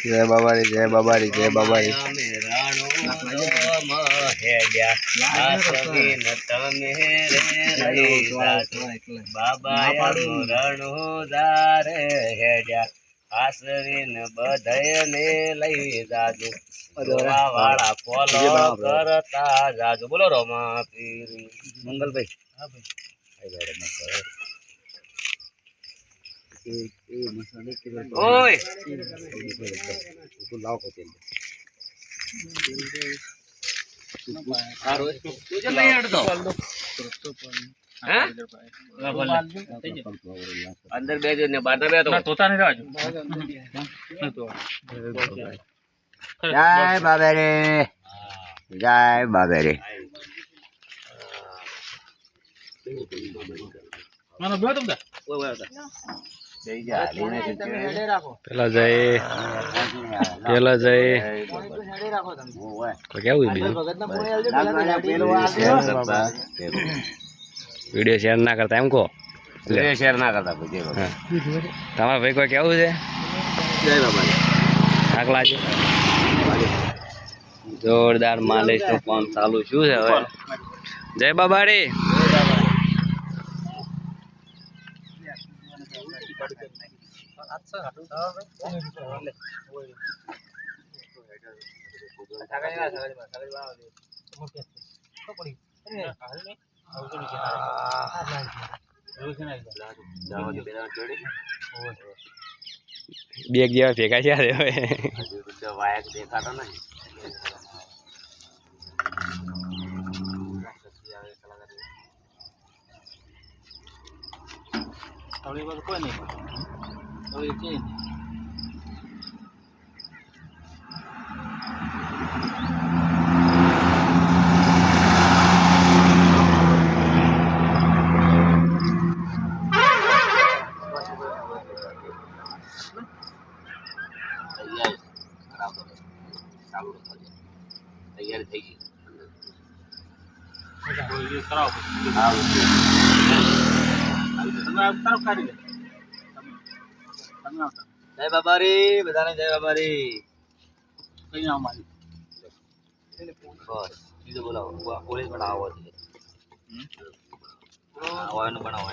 જય બાબારી જય બાબારી જય બાબારી. લઈ જાજો કરતા જાજો બોલો રોમા પીર મંગલભાઈ. હા ભાઈ ઓય! સારું તું જે લઈ હેડતો હે અંદર બેજો ને બહાર ના બેતો જય બાબેરી. જય બાબેરી. ઓય ઓય ઓય. જઈ જા હાલીને જ છે. પેલા જય. પેલા જય. કેવું બીજું વીડિયો શેર ના કરતા એમ કહો? વીડિયો શેર ના કરતા. તમારા ભાઈ કોઈ કેવું છે? જય છે. જોરદાર માલિશનું કામ ચાલુ શું છે હવે? જય બાબાડી જાવા દે પેલા જોડી. બેગ જેવા ભેગા છે વાયક દેખાતો નહીં તૈયાર ખરાબ તો નહીં. ચાલુ રાખો છે. તૈયાર થઈ ગઈ જય બાબારી. બધાને જય મારી બસ બીજું બોલાવો. પોલીસ પણ આવો છે. આવો એનું બનાવો.